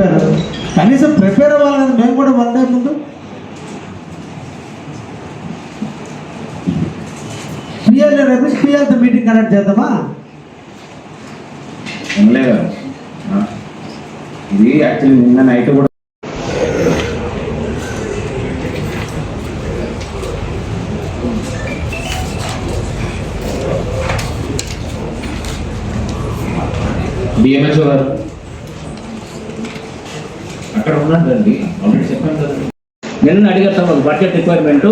చెప్పారు. కనీసం ప్రిపేర్ అవ్వాలనేది మేము కూడా వన్ డే ముందు. పిఎల్ రేపు పిఎల్తో మీటింగ్ కండక్ట్ చేద్దామా? ఎమ్మెల్యే ఇది యాక్చువల్లీ నిన్న నైట్ కూడా డిఎంహెచ్ఓ గారు. అక్కడ ఉన్నదండి ఆల్రెడీ చెప్పాను కదండి నిన్న అడిగారు సార్ బడ్జెట్ రిక్వైర్మెంట్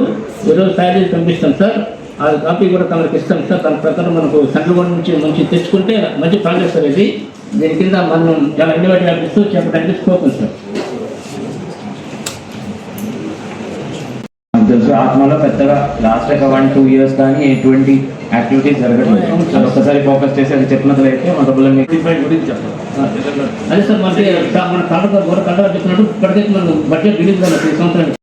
ఈరోజు తయారు చేసి పంపిస్తాం సార్. ఆ కాపీ కూడా తమరికి ఇస్తాం సార్. దాని ప్రకారం మనకు సెంట్రల్ నుంచి మంచి తెచ్చుకుంటే మంచి ప్రాజెక్ట్ సార్ ఇది దీని కింద మనం చాలా ఇండివేట్ అనిపిస్తూ చెప్పడానికి స్కోప్ ఉంది సార్ నాకు తెలుసు ఆత్మలో పెద్దగా లాస్ట్ ఒక వన్ టూ ఇయర్స్ కానీ ఎటువంటి యాక్టివిటీస్ జరగట్లేదు. సార్ ఒక్కసారి ఫోకస్ చేసి అది చెప్పినట్లు అయితే మన గురించి చెప్పాలి అదే సార్ మనకి సా- మన గోర కండ చెప్పినట్టు ఇప్పటికైతే మనం బడ్జెట్ రిలీజ్ కాలేదు సంవత్సరానికి.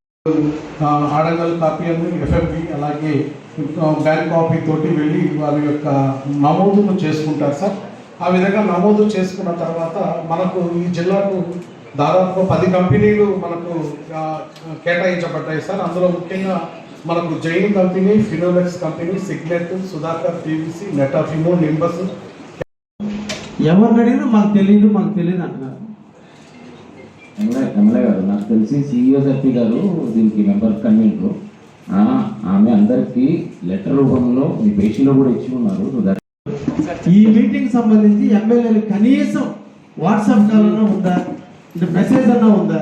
ఆడంగల్ కాపీ అని ఎఫ్ఎంపి అలాగే బ్యాంక్ కాపీ తోటి వెళ్ళి వారి యొక్క నమోదును చేసుకుంటారు సార్. ఆ విధంగా నమోదు చేసుకున్న తర్వాత మనకు ఈ జిల్లాకు దాదాపు పది కంపెనీలు మనకు కేటాయించబడ్డాయి సార్. అందులో ముఖ్యంగా మనకు Jain company Finolex company Signet Sudhakar PVC నెటాఫిమో Nimbus. ఎవరిని అడిగినా మాకు తెలియదు మాకు తెలియదు అంటున్నారు. ఎమ్మెల్యే గారు నాకు తెలిసి సిఇఓ జెడ్పీ గారు దీనికి మెంబర్ కన్వీనర్. ఆమె అందరికీ లెటర్ రూపంలో మీ పేషీలో కూడా ఇచ్చి ఉన్నారు. ఈ మీటింగ్ సంబంధించి ఎమ్మెల్యేలు కనీసం వాట్సాప్ కాల్ అన్నా ఉందా అంటే మెసేజ్ అన్నా ఉందా?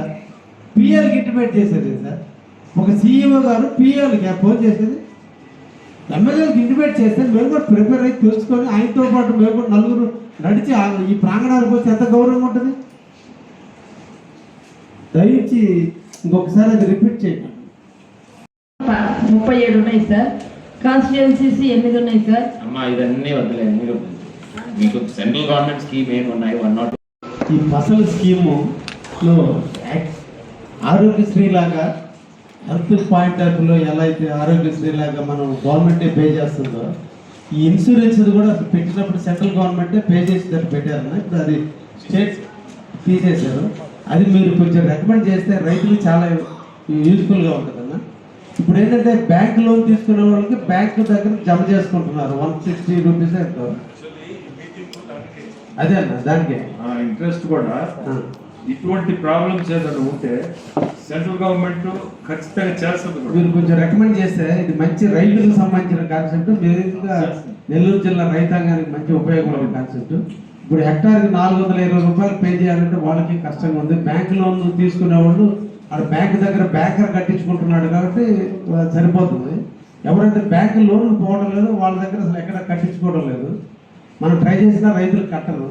పిఎల్కి ఇంటిమేట్ చేసేది సార్ ఒక సీఈఓ గారు పిఎల్కి ఫోన్ చేసేది ఎమ్మెల్యేలకు ఇంటిమేట్ చేస్తే మేము కూడా ప్రిపేర్ అయ్యి తెలుసుకొని ఆయనతో పాటు మేము కూడా నలుగురు నడిచి ఆ- ఈ ప్రాంగణానికి వచ్చి ఎంత గౌరవం ఉంటుంది? దయించి ఇంకొకసారి అది రిపీట్ చేయండి. ముప్పై ఏడు ఉన్నాయి సార్. కాన్స్టిట్యున్సీస్ ఎనిమిది ఉన్నాయి సార్. అమ్మా ఇదన్నీ వద్దులే మీరు మీకు సెంట్రల్ గవర్నమెంట్ స్కీమ్ ఏమి ఉన్నాయి వన్ నాట్ ఈ ఫసల్ స్కీములో యాక్- ఆరోగ్యశ్రీ లాగా హెల్త్ పాయింట్ ఆఫ్లో ఎలా అయితే ఆరోగ్యశ్రీ లాగా మనం గవర్నమెంటే పే చేస్తుందో ఈ ఇన్సూరెన్స్ కూడా పెట్టినప్పుడు సెంట్రల్ గవర్నమెంటే పే చేసేటట్టు పెట్టారన్న ఇప్పుడు అది స్టేట్ తీసేశారు. అది మీరు కొంచెం రికమెండ్ చేస్తే రైతులు చాలా యూజ్ఫుల్గా ఉంటుందన్న. ఇప్పుడు ఏంటంటే బ్యాంక్ లోన్ తీసుకునే వాళ్ళకి బ్యాంక్ దగ్గర జమ చేసుకుంటున్నారు. వన్ సిక్స్టీ రూపీస్ ఎంతో. అదే అన్న దానికే. ఇంట్రెస్ట్ కూడా. ఇటువంటి ప్రాబ్లమ్స్ ఏదైనా ఉంటే సెంట్రల్ గవర్నమెంట్ ఖచ్చితంగా చేస్తుంది మీరు కొంచెం రికమెండ్ చేస్తే ఇది మంచి రైతులకు సంబంధించిన కాన్సెప్ట్ మీరుగా నెల్లూరు జిల్లా రైతాంగానికి మంచి ఉపయోగపడే కాన్సెప్ట్ ఇప్పుడు హెక్టార్కి నాలుగు వందల ఇరవై రూపాయలు పే చేయాలంటే వాళ్ళకి కష్టంగా ఉంది. బ్యాంక్ లోన్ తీసుకునే వాళ్ళు ఆడ బ్యాంక్ దగ్గర బ్యాంకర్ కట్టించుకుంటున్నాడు కాబట్టి సరిపోతుంది. ఎవరైతే బ్యాంక్ లోన్లు పోవడం లేదు వాళ్ళ దగ్గర అసలు ఎక్కడ కట్టించుకోవడం లేదు. మనం ట్రై చేసినా రైతులు కట్టరు.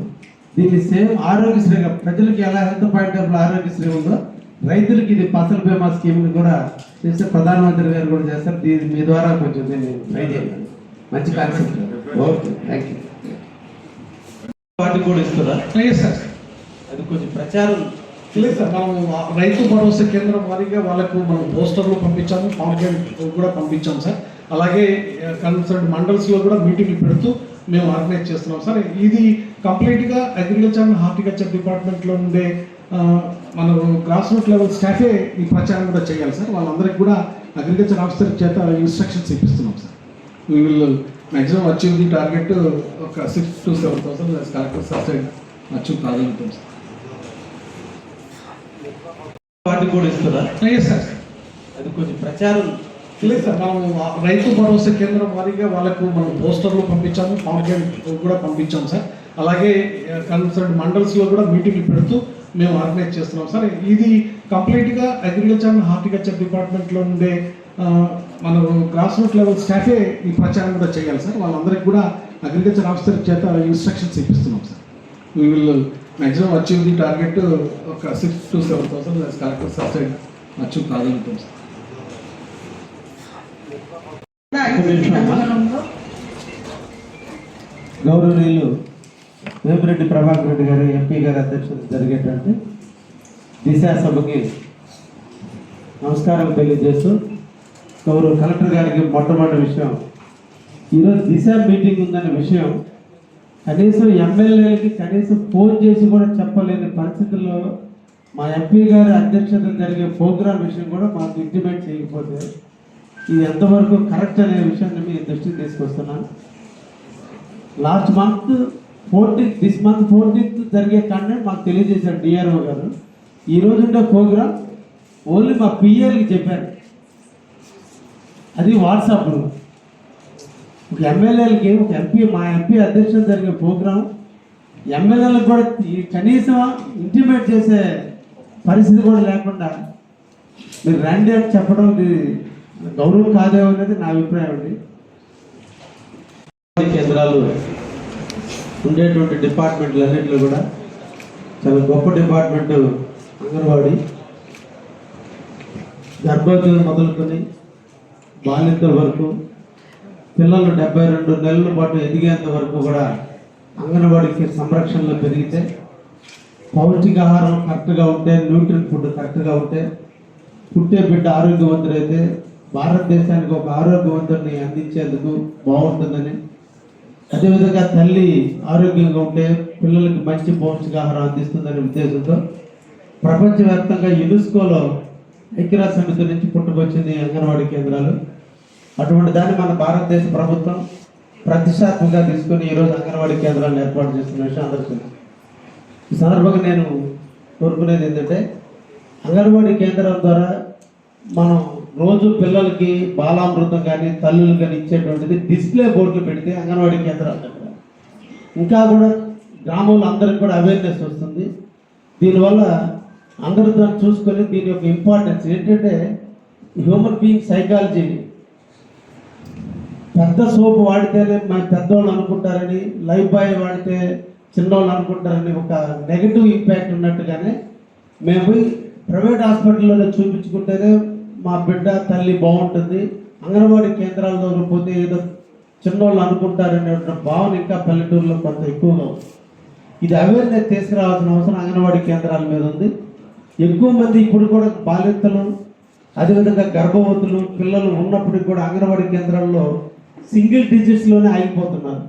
దీన్ని సేమ్ ఆరోగ్యశ్రీగా ప్రజలకు ఎలా హెల్త్ పాయింట్ ఆఫ్ ఆరోగ్యశ్రీ ఉందో రైతులకి ఇది ఫసల్ బీమా స్కీమ్ కూడా చేస్తే ప్రధానమంత్రి గారు కూడా చేస్తారు. దీని మీ ద్వారా కొంచెం దీన్ని ట్రై చేయండి. మంచి కాన్సెప్ట్ ఓకే థ్యాంక్ యూ. వాటికి కూడా ఇస్తారా? లేదు సార్. అది కొంచెం ప్రచారం. లేదు సార్ మనం రైతు భరోసా కేంద్రం వారీగా వాళ్ళకు మనం పోస్టర్లు పంపించాము పాంప్లెట్ కూడా పంపించాము సార్. అలాగే కన్సర్న్ మండల్స్లో కూడా మీటింగ్లు పెడుతూ మేము ఆర్గనైజ్ చేస్తున్నాం. సార్ ఇది కంప్లీట్గా అగ్రికల్చర్ అండ్ హార్టికల్చర్ డిపార్ట్మెంట్లో ఉండే మన గ్రాస్ రూట్ లెవెల్ స్టాఫే ఈ ప్రచారం కూడా చేయాలి సార్. వాళ్ళందరికీ కూడా అగ్రికల్చర్ ఆఫీసర్ చేత instructions ఇప్పిస్తున్నాం sir. We will maximum achieve the target ఒక six to seven thousand collector subsidy achieve కాగలుగుతాం sir వాటికి కూడా ఇస్తారా సార్ అది కొంచెం ప్రచారం లేదు సార్ మనం రైతు భరోసా కేంద్రం వారీగా వాళ్ళకు మనం పోస్టర్లు పంపించాము పాంప్లెట్ కూడా పంపించాము సార్ అలాగే కన్సర్న్ మండల్స్లో కూడా మీటింగ్లు పెడుతూ మేము ఆర్గనైజ్ చేస్తున్నాం సార్ ఇది కంప్లీట్గా అగ్రికల్చర్ అండ్ హార్టికల్చర్ డిపార్ట్మెంట్లో ఉండే మనం మన గ్రాస్ రూట్ లెవెల్ స్టాఫే ఈ ప్రచారం కూడా చేయాలి సార్ వాళ్ళందరికీ కూడా అగ్రికల్చర్ ఆఫీసర్ చేత instructions ఇప్పిస్తున్నాం sir we will maximum achieve the target ఒక six to seven thousand collector subsidy achieve కాగలుగుతాం sir గౌరవనీయులు వేమిరెడ్డి ప్రభాకర్ రెడ్డి గారు ఎంపీ గారి అధ్యక్షత జరిగేటువంటి దిశా సభకి నమస్కారం తెలియజేస్తూ గౌరవ కలెక్టర్ గారికి మొట్టమొదటి విషయం. ఈరోజు దిశ మీటింగ్ ఉందనే విషయం కనీసం ఎమ్మెల్యేలకి కనీసం ఫోన్ చేసి కూడా చెప్పలేని పరిస్థితుల్లో మా ఎంపీ గారి అధ్యక్షత జరిగే ప్రోగ్రామ్ విషయం కూడా మాకు ఇంటిమేట్ చేయకపోతే ఇది ఎంతవరకు కరెక్ట్ అనే విషయాన్ని మీ దృష్టికి తీసుకొస్తున్నాను. Last month fourteenth this month fourteenth జరిగే కంటెంట్ మాకు తెలియజేశారు డిఆర్ఓ గారు. ఈ రోజు ఉండే ప్రోగ్రామ్ ఓన్లీ మా పిఎల్కి చెప్పారు. అది వాట్సాప్లో ఒక ఎమ్మెల్యేలకి ఒక ఎంపీ మా ఎంపీ అధ్యక్షులు జరిగే ప్రోగ్రామ్ ఎమ్మెల్యేలకు కూడా కనీసం ఇంటిమేట్ చేసే పరిస్థితి కూడా లేకుండా మీరు రండి అని చెప్పడం ఇది గౌరవం కాదే అనేది నా అభిప్రాయం అండి. కేంద్రాలు ఉండేటువంటి డిపార్ట్మెంట్లు అన్నింటిలో కూడా చాలా గొప్ప డిపార్ట్మెంట్ అంగన్వాడీ గర్భవతులు మొదలుకొని బాలింతల వరకు పిల్లలు డెబ్బై రెండు నెలల పాటు ఎదిగేంత వరకు కూడా అంగన్వాడీకి సంరక్షణలో పెరిగితే పౌష్టికాహారం కరెక్ట్గా ఉంటే న్యూట్రిన్ ఫుడ్ కరెక్ట్గా ఉంటే పుట్టే బిడ్డ ఆరోగ్యవంతుడైతే భారతదేశానికి ఒక ఆరోగ్యవంతుడిని అందించేందుకు బాగుంటుందని. అదేవిధంగా తల్లి ఆరోగ్యంగా ఉంటే పిల్లలకి మంచి పౌష్టికాహారం అందిస్తుందనే ఉద్దేశంతో ప్రపంచవ్యాప్తంగా యునెస్కోలో ఐక్యరాజ్య సమితి నుంచి పుట్టుకొచ్చింది అంగన్వాడీ కేంద్రాలు. అటువంటి దాన్ని మన భారతదేశ ప్రభుత్వం ప్రతిష్టాత్మకంగా తీసుకొని ఈరోజు అంగన్వాడీ కేంద్రాలను ఏర్పాటు చేస్తున్న విషయం అందరికీ ఈ సందర్భంగా నేను కోరుకునేది ఏంటంటే అంగన్వాడీ కేంద్రం ద్వారా మనం రోజు పిల్లలకి బాలామృతం కానీ తల్లులు కానీ ఇచ్చేటువంటిది డిస్ప్లే బోర్డులు పెడితే అంగన్వాడీ కేంద్రాల దగ్గర ఇంకా కూడా గ్రామంలో అందరికి కూడా అవేర్నెస్ వస్తుంది. దీనివల్ల అందరూ దాన్ని చూసుకొని దీని యొక్క ఇంపార్టెన్స్ ఏంటంటే హ్యూమన్ బీయింగ్ సైకాలజీ పెద్ద సోపు వాడితేనే మా పెద్దవాళ్ళు అనుకుంటారని లైఫ్ బాయ్ వాడితే చిన్నవాళ్ళు అనుకుంటారని ఒక నెగిటివ్ ఇంపాక్ట్ ఉన్నట్టుగానే మేము ప్రైవేట్ హాస్పిటల్లోనే చూపించుకుంటేనే మా బిడ్డ తల్లి బాగుంటుంది. అంగన్వాడీ కేంద్రాల పోతే ఏదో చిన్నోళ్ళు అనుకుంటారనే భావన ఇంకా పల్లెటూరులో కొంత ఎక్కువగా ఉంది. ఇది అవేర్నెస్ తీసుకురావాల్సిన అవసరం అంగన్వాడీ కేంద్రాల మీద ఉంది. ఎక్కువ మంది ఇప్పుడు కూడా బాలింతలు అదేవిధంగా గర్భవతులు పిల్లలు ఉన్నప్పటికి కూడా అంగన్వాడీ కేంద్రాల్లో సింగిల్ డిజిట్స్లోనే ఆగిపోతున్నారు.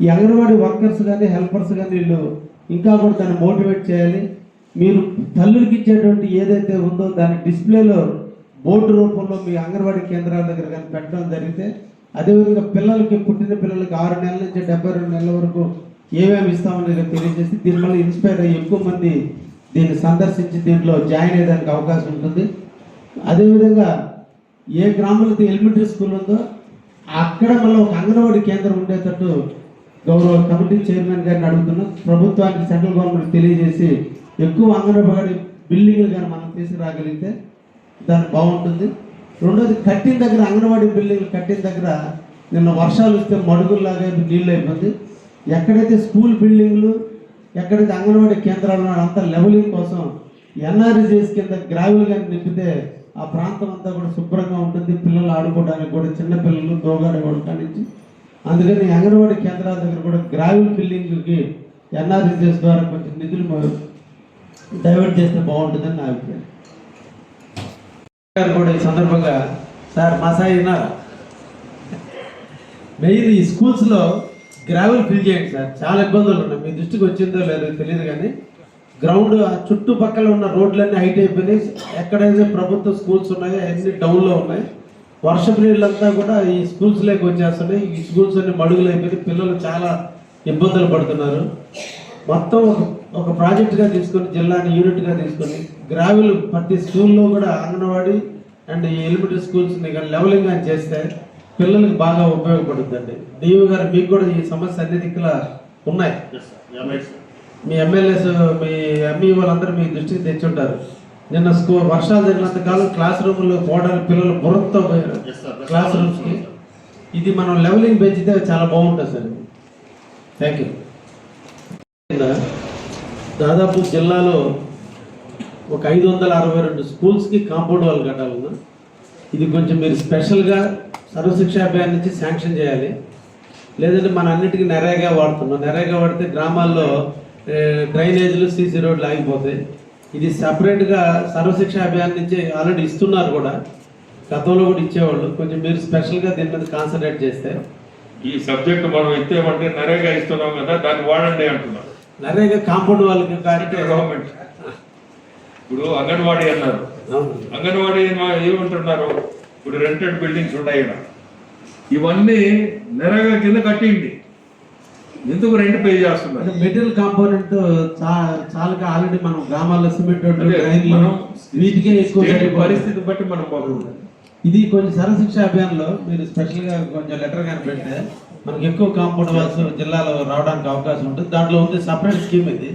ఈ అంగన్వాడీ వర్కర్స్ కానీ హెల్పర్స్ కానీ వీళ్ళు ఇంకా కూడా దాన్ని మోటివేట్ చేయాలి. మీరు తల్లులకి ఇచ్చేటువంటి ఏదైతే ఉందో దాని డిస్ప్లేలో బోర్డు రూపంలో మీ అంగన్వాడీ కేంద్రాల దగ్గర కానీ పెట్టడం జరిగితే అదేవిధంగా పిల్లలకి పుట్టిన పిల్లలకి ఆరు నెలల నుంచి డెబ్బై రెండు నెలల వరకు ఏమేమి ఇస్తామనేది తెలియజేసి దీనివల్ల ఇన్స్పైర్ అయ్యి ఎక్కువ మంది దీన్ని సందర్శించి దీంట్లో జాయిన్ అయ్యేదానికి అవకాశం ఉంటుంది. అదేవిధంగా ఏ గ్రామంలో ఎలిమెంటరీ స్కూల్ ఉందో అక్కడ మళ్ళీ ఒక అంగన్వాడీ కేంద్రం ఉండేటట్టు గౌరవ కమిటీ చైర్మన్ గారిని అడుగుతున్నాం. ప్రభుత్వానికి సెంట్రల్ గవర్నమెంట్ తెలియజేసి ఎక్కువ అంగన్వాడీ బిల్డింగ్లు కానీ మనం తీసుకురాగలిగితే దానికి బాగుంటుంది. రెండోది కట్టిన దగ్గర అంగన్వాడీ బిల్డింగ్లు కట్టిన దగ్గర నిన్న వర్షాలు వస్తే మడుగుల్లాగా నీళ్ళు అయిపోయింది ఎక్కడైతే స్కూల్ బిల్డింగ్లు ఎక్కడైతే అంగన్వాడీ కేంద్రాలు అంతా లెవెలింగ్ కోసం ఎన్ఆర్జీఎస్ కింద గ్రావెల్ కానీ నింపితే ఆ ప్రాంతం అంతా కూడా శుభ్రంగా ఉంటుంది. పిల్లలు ఆడుకోవడానికి కూడా చిన్న పిల్లలు దోగాడు నుంచి అందుకని అంగన్వాడీ కేంద్రాల దగ్గర కూడా గ్రావెల్ బిల్డింగ్కి ఎన్ఆర్జీఎస్ ద్వారా కొంచెం నిధులు డైవర్ట్ చేస్తే బాగుంటుందని నా అభిప్రాయం. గారు కూడా ఈ సందర్భంగా సార్ మా సాయి విన్నారా మెయిన్ ఈ స్కూల్స్లో గ్రావెల్ ఫిల్ చేయండి సార్. చాలా ఇబ్బందులు ఉన్నాయి. మీ దృష్టికి వచ్చిందో లేదో తెలియదు కానీ గ్రౌండ్ ఆ చుట్టుపక్కల ఉన్న రోడ్లన్నీ హైట్ అయిపోయినాయి. ఎక్కడైతే ప్రభుత్వ స్కూల్స్ ఉన్నాయో అన్ని డౌన్లో ఉన్నాయి. వర్షపు నీళ్ళంతా కూడా ఈ స్కూల్స్లోకి వచ్చేస్తున్నాయి. ఈ స్కూల్స్ అన్ని మడుగులు అయిపోయి పిల్లలు చాలా ఇబ్బందులు పడుతున్నారు. మొత్తం ఒక ఒక ప్రాజెక్ట్గా తీసుకొని జిల్లాని యూనిట్గా తీసుకొని గ్రావెల్ ప్రతి స్కూల్లో కూడా అంగన్వాడీ అండ్ ఈ ఎలిమెంటరీ స్కూల్స్ని కానీ లెవెలింగ్ అని చేస్తే పిల్లలకి బాగా ఉపయోగపడుతుందండి. డిఓ గారు మీకు కూడా ఈ సమస్య అన్ని దిక్కుల ఉన్నాయి? మీ ఎమ్మెల్యేస్ మీ ఎంఈ వాళ్ళందరూ మీ దృష్టికి తెచ్చుంటారు. నిన్న స్కూల్ వర్షాలు జరిగినంత కాలం క్లాస్ రూమ్లో పోవడానికి పిల్లలు బురదతో పోయారు. క్లాస్ రూమ్స్కి. ఇది మనం లెవెలింగ్ పెంచితే చాలా బాగుంటుంది సార్. థ్యాంక్ యూ దాదాపు జిల్లాలో ఒక ఐదు వందల అరవై రెండు స్కూల్స్కి కాంపౌండ్ వాళ్ళు కట్టాలన్నా ఇది కొంచెం మీరు స్పెషల్గా సర్వశిక్ష అభియాన్ నుంచి శాంక్షన్ చేయాలి. లేదంటే మన అన్నిటికీ నెరేగా వాడుతున్నాం. నెరేగా వాడితే గ్రామాల్లో డ్రైనేజీలు సీసీ రోడ్లు ఆగిపోతాయి. ఇది సపరేట్గా సర్వశిక్ష అభియాన్ నుంచి ఆల్రెడీ ఇస్తున్నారు కూడా. గతంలో కూడా ఇచ్చేవాళ్ళు. కొంచెం మీరు స్పెషల్గా దీని మీద కాన్సన్ట్రేట్ చేస్తే. ఈ సబ్జెక్ట్ మనం ఇస్తేమంటే నరేగా ఇస్తున్నాం కదా దాన్ని వాడండి అంటున్నారు. నరేగా కాంపౌండ్ వాళ్ళకి కానీ గవర్నమెంట్. ఇప్పుడు అంగన్వాడీ అన్నారు. అంగన్వాడీ ఏమ- ఏమంటున్నారు? ఇప్పుడు రెంటెడ్ బిల్డింగ్స్ ఉన్నాయి ఇవన్నీ నెరగా కింద కట్టింది. ఎందుకు రెంట్ పే చేస్తున్నారు? మెటీరియల్ కాంపోనెంట్ చాలా ఆల్రెడీ మనం గ్రామాల్లో సిమెంట్ వీటికే ఎక్కువ. పరిస్థితి బట్టి మనం పోతుంది ఇది కొంచెం సర్వశిక్ష అభియాన్లో మీరు స్పెషల్గా కొంచెం లెటర్ కానీ పెడితే మనకి ఎక్కువ కాంపౌండ్ వాల్స్ జిల్లాలో రావడానికి అవకాశం ఉంటుంది. దాంట్లో ఉంది సపరేట్ స్కీమ్ ఇది.